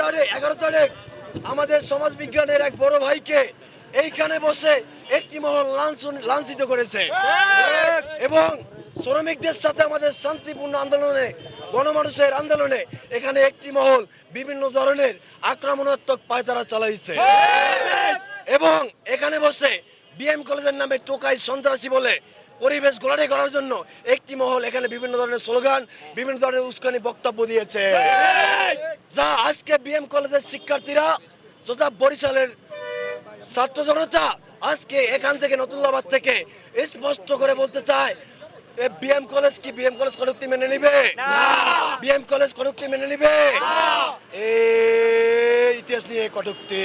তারিখ, এগারো তারিখ, আমাদের সমাজ বিজ্ঞানের এক বড় ভাইকে এইখানে বসে একটি মহল লাঞ্ছিত করেছে। এবং শ্রমিকদের সাথে আমাদের শান্তিপূর্ণ আন্দোলনে, গণমানুষের আন্দোলনে এখানে একটি মহল বিভিন্ন ধরনের আক্রমণাত্মক পায়তারা চালাইছে। এবং এখানে বসে বিএম কলেজের নামে টোকাই সন্ত্রাসী বলে পরিবেশ গোলাটি করার জন্য একটি মহল এখানে বিভিন্ন ধরনের স্লোগান, বিভিন্ন ধরনের উস্কানি বক্তব্য দিয়েছে। যা আজকে বিএম কলেজের শিক্ষার্থীরা যথা বরিশালের ছাত্র জনতা আজকে এখান থেকে নতুনলাবাদ থেকে স্পষ্ট করে বলতে চায় বিএম কলেজ কি? বিএম কলেজ কটুক্তি মেনে নিবে? বিএম কলেজ কটুক্তি মেনে নিবে? এই ইতিহাস নিয়ে কটুক্তি।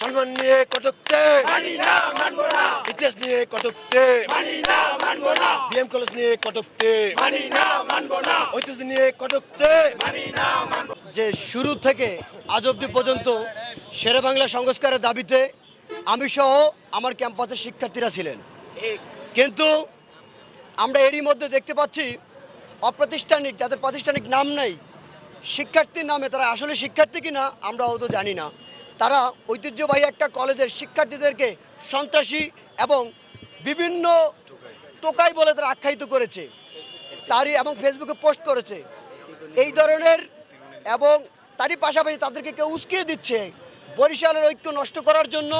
সম্মান নিয়ে কটুক্তি। ইতিহাস নিয়ে কটুক্তি। বিএম কলেজ নিয়ে কটুক্তি। ঐতিহ্য নিয়ে কটুক্তি। যে শুরু থেকে আজ অবধি পর্যন্ত শেরে বাংলা সংস্কারের দাবিতে আমি সহ আমার ক্যাম্পাসের শিক্ষার্থীরা ছিলেন। কিন্তু আমরা এরই মধ্যে দেখতে পাচ্ছি অপ্রাতিষ্ঠানিক, যাদের প্রাতিষ্ঠানিক নাম নেই, শিক্ষার্থীর নামে, তারা আসলে শিক্ষার্থী কিনা আমরা হয়তো জানি না। তারা ঐতিহ্যবাহী একটা কলেজের শিক্ষার্থীদেরকে সন্ত্রাসী এবং বিভিন্ন টোকাই বলে তারা আখ্যায়িত করেছে। তারই এবং ফেসবুকে পোস্ট করেছে। এই ধরনের এবং তারই পাশাপাশি তাদেরকে কেউ উস্কিয়ে দিচ্ছে। বরিশালের ঐক্য নষ্ট করার জন্য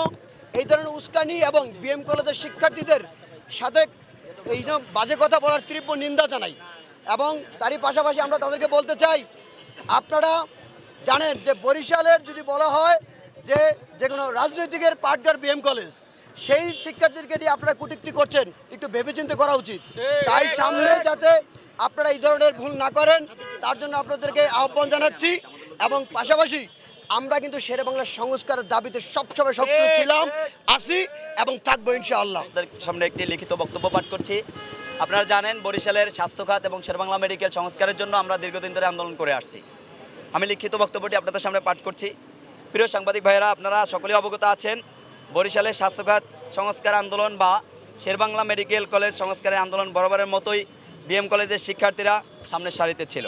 এই ধরনের উস্কানি এবং বিএম কলেজের শিক্ষার্থীদের সাথে এই বাজে কথা বলার তীব্র নিন্দা জানাই। এবং তারই পাশাপাশি আমরা তাদেরকে বলতে চাই, আপনারা জানেন যে বরিশালের যদি বলা হয় যে যে কোনো রাজনৈতিকের পাটগার বিএম কলেজ সেই শিক্ষার্থীদেরকে দিয়ে আপনারা কুটিক্তি করছেন, একটু ভেবেচিন্তে করা উচিত। তাই সামনে যাতে আপনারা এই ধরনের ভুল না করেন, তার জন্য আপনাদেরকে আহ্বান জানাচ্ছি এবং পাশাপাশি আমরা কিন্তু শেরে বাংলার সংস্কারের দাবিতে সবসময় সক্রিয় ছিলাম আসি এবং থাকব ইনশাআল্লাহ। সামনে একটি লিখিত বক্তব্য পাঠ করছি। আপনারা জানেন বরিশালের স্বাস্থ্য খাত এবং শেরবাংলা মেডিকেল সংস্কারের জন্য আমরা দীর্ঘদিন ধরে আন্দোলন করে আসছি। আমি লিখিত বক্তব্যটি আপনাদের সামনে পাঠ করছি। প্রিয় সাংবাদিক ভাইয়েরা আপনারা সকলেই অবগত আছেন বরিশালের স্বাস্থ্য খাত সংস্কার আন্দোলন বা শেরবাংলা মেডিকেল কলেজ সংস্কারের আন্দোলন বরাবরের মতোই বিএম কলেজের শিক্ষার্থীরা সামনের সারিতে ছিল।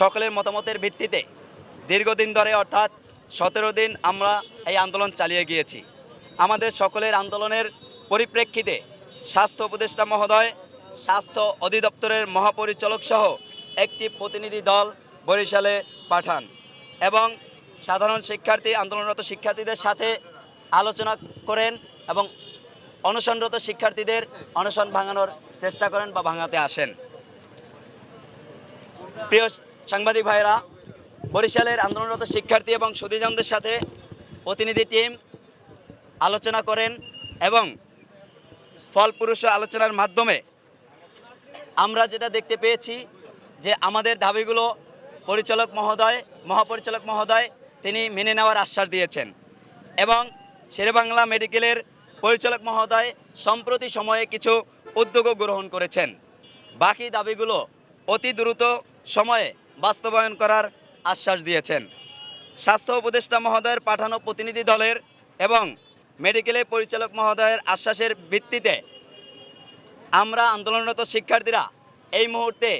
সকলের মতামতের ভিত্তিতে দীর্ঘদিন ধরে, অর্থাৎ সতেরো দিন আমরা এই আন্দোলন চালিয়ে গিয়েছি। আমাদের সকলের আন্দোলনের পরিপ্রেক্ষিতে স্বাস্থ্য উপদেষ্টা মহোদয়, স্বাস্থ্য অধিদপ্তরের মহাপরিচালক সহ একটি প্রতিনিধি দল বরিশালে পাঠান এবং সাধারণ শিক্ষার্থী, আন্দোলনরত শিক্ষার্থীদের সাথে আলোচনা করেন এবং অনশনরত শিক্ষার্থীদের অনশন ভাঙানোর চেষ্টা করেন বা ভাঙাতে আসেন। প্রিয় সাংবাদিক ভাইরা বরিশালের আন্দোলনরত শিক্ষার্থী এবং সুদীজনদের সাথে প্রতিনিধি টিম আলোচনা করেন এবং ফলপুরুষ আলোচনার মাধ্যমে আমরা যেটা দেখতে পেয়েছি যে আমাদের দাবিগুলো পরিচালক মহোদয়, মহাপরিচালক মহোদয় তিনি মেনে নেওয়ার আশ্বাস দিয়েছেন এবং শেরেবাংলা মেডিকেলের পরিচালক মহোদয় সম্প্রতি সময়ে কিছু উদ্যোগও গ্রহণ করেছেন। বাকি দাবিগুলো অতি দ্রুত সময়ে বাস্তবায়ন করার আশ্বাস দিয়েছেন। স্বাস্থ্য উপদেষ্টা মহোদয়ের পাঠানো প্রতিনিধি দলের এবং মেডিকেলের পরিচালক মহোদয়ের আশ্বাসের ভিত্তিতে আমরা আন্দোলনরত শিক্ষার্থীরা এই মুহূর্তে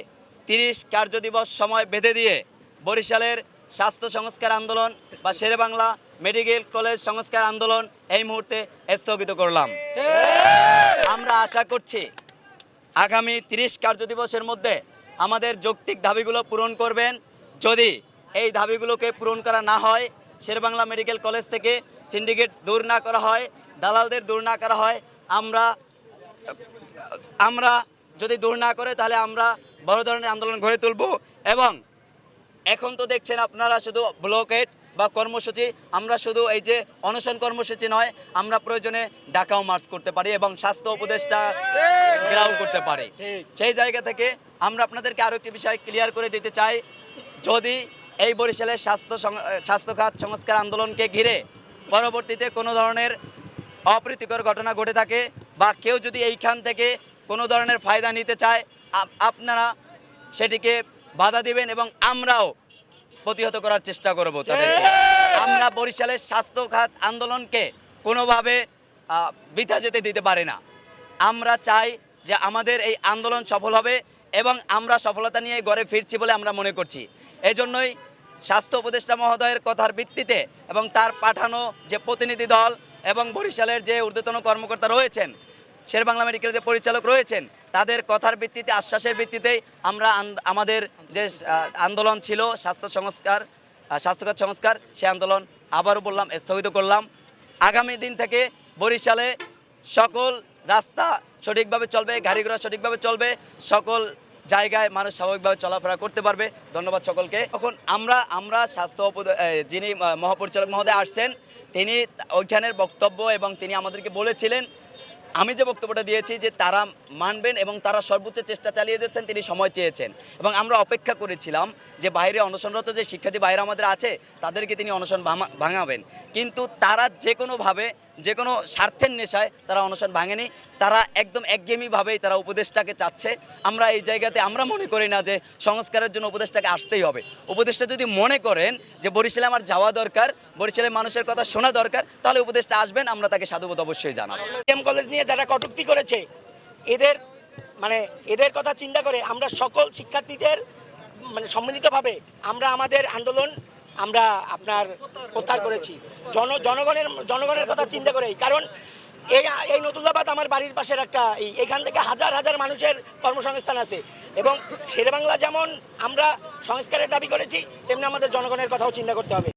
তিরিশ কার্যদিবস সময় বেঁধে দিয়ে বরিশালের স্বাস্থ্য সংস্কার আন্দোলন বা শেরেবাংলা মেডিকেল কলেজ সংস্কার আন্দোলন এই মুহূর্তে স্থগিত করলাম। আমরা আশা করছি আগামী তিরিশ কার্যদিবসের মধ্যে আমাদের যৌক্তিক দাবিগুলো পূরণ করবেন। যদি এই দাবিগুলোকে পূরণ করা না হয়। শেরবাংলা মেডিকেল কলেজ থেকে সিন্ডিকেট দূর না করা হয় দালালদের দূর না করা হয়। আমরা আমরা যদি দূর না করে তাহলে আমরা বড় ধরনের আন্দোলন গড়ে তুলব এবং এখন তো দেখছেন আপনারা শুধু ব্লকেট বা কর্মসূচি আমরা শুধু এই যে অনশন কর্মসূচি নয় আমরা প্রয়োজনে ঢাকাও মার্চ করতে পারি এবং স্বাস্থ্য উপদেষ্টা গ্রাউ করতে পারি। সেই জায়গা থেকে আমরা আপনাদেরকে আরও একটি বিষয় ক্লিয়ার করে দিতে চাই। যদি এই বরিশালের স্বাস্থ্য সং- স্বাস্থ্য খাত সংস্কার আন্দোলনকে ঘিরে পরবর্তীতে কোনো ধরনের অপ্রীতিকর ঘটনা ঘটে থাকে বা কেউ যদি এইখান থেকে কোনো ধরনের ফায়দা নিতে চায় আপনারা সেটিকে বাধা দিবেন এবং আমরাও প্রতিহত করার চেষ্টা করব তাদেরকে। আমরা বরিশালের স্বাস্থ্য খাত আন্দোলনকে কোনোভাবে বৃথা যেতে দিতে পারি না। আমরা চাই যে আমাদের এই আন্দোলন সফল হবে এবং আমরা সফলতা নিয়ে ঘরে ফিরছি বলে আমরা মনে করছি। এজন্যই স্বাস্থ্য উপদেষ্টা মহোদয়ের কথার ভিত্তিতে এবং তার পাঠানো যে প্রতিনিধি দল এবং বরিশালের যে ঊর্ধ্বতন কর্মকর্তা রয়েছেন শের বাংলা মেডিকেলের যে পরিচালক রয়েছেন, তাদের কথার ভিত্তিতে, আশ্বাসের ভিত্তিতেই আমরা আমাদের যে আন্দোলন ছিল, স্বাস্থ্য সংস্কার স্বাস্থ্যকর সংস্কার, সে আন্দোলন আবারও বললাম, স্থগিত করলাম। আগামী দিন থেকে বরিশালে সকল রাস্তা সঠিকভাবে চলবে, গাড়িঘোড়া সঠিকভাবে চলবে, সকল জায়গায় মানুষ স্বাভাবিকভাবে চলাফেরা করতে পারবে। ধন্যবাদ সকলকে। এখন আমরা আমরা স্বাস্থ্য যিনি মহাপরিচালক মহোদয় আসছেন, তিনি ওইখানের বক্তব্য এবং তিনি আমাদেরকে বলেছিলেন, আমি যে বক্তব্যটা দিয়েছি যে তারা মানবেন এবং তারা সর্বোচ্চ চেষ্টা চালিয়ে যাচ্ছেন, তিনি সময় চেয়েছেন। এবং আমরা অপেক্ষা করেছিলাম যে বাইরে অনশনরত যে শিক্ষার্থী বাইরে আমাদের আছে, তাদেরকে তিনি অনশন ভাঙা- ভাঙাবেন। কিন্তু তারা যে কোনোভাবে যে কোনো স্বার্থের নেশায় তারা অনশন ভাঙেনি। তারা একদম একঘেয়েমিভাবেই তারা উপদেশটাকে চাচ্ছে। আমরা এই জায়গাতে আমরা মনে করি না যে সংস্কারের জন্য উপদেশটাকে আসতেই হবে। উপদেশটা যদি মনে করেন যে বরিশালে আমার যাওয়া দরকার বরিশালে মানুষের কথা শোনা দরকার, তাহলে উপদেশটা আসবেন, আমরা তাকে সাধুবোধ অবশ্যই জানাব। এম কলেজ নিয়ে যারা কটুক্তি করেছে, এদের মানে এদের কথা চিন্তা করে আমরা সকল শিক্ষার্থীদের মানে সম্মিলিতভাবে আমরা আমাদের আন্দোলন আমরা আপনার প্রত্যাহার করেছি। জন, জনগণের জনগণের কথা চিন্তা করেই। কারণ এই এই নতুল্লাবাদ আমার বাড়ির পাশের একটা এই, এখান থেকে হাজার হাজার মানুষের কর্মসংস্থান আছে। এবং শেরে বাংলা যেমন আমরা সংস্কারের দাবি করেছি, তেমনি আমাদের জনগণের কথাও চিন্তা করতে হবে।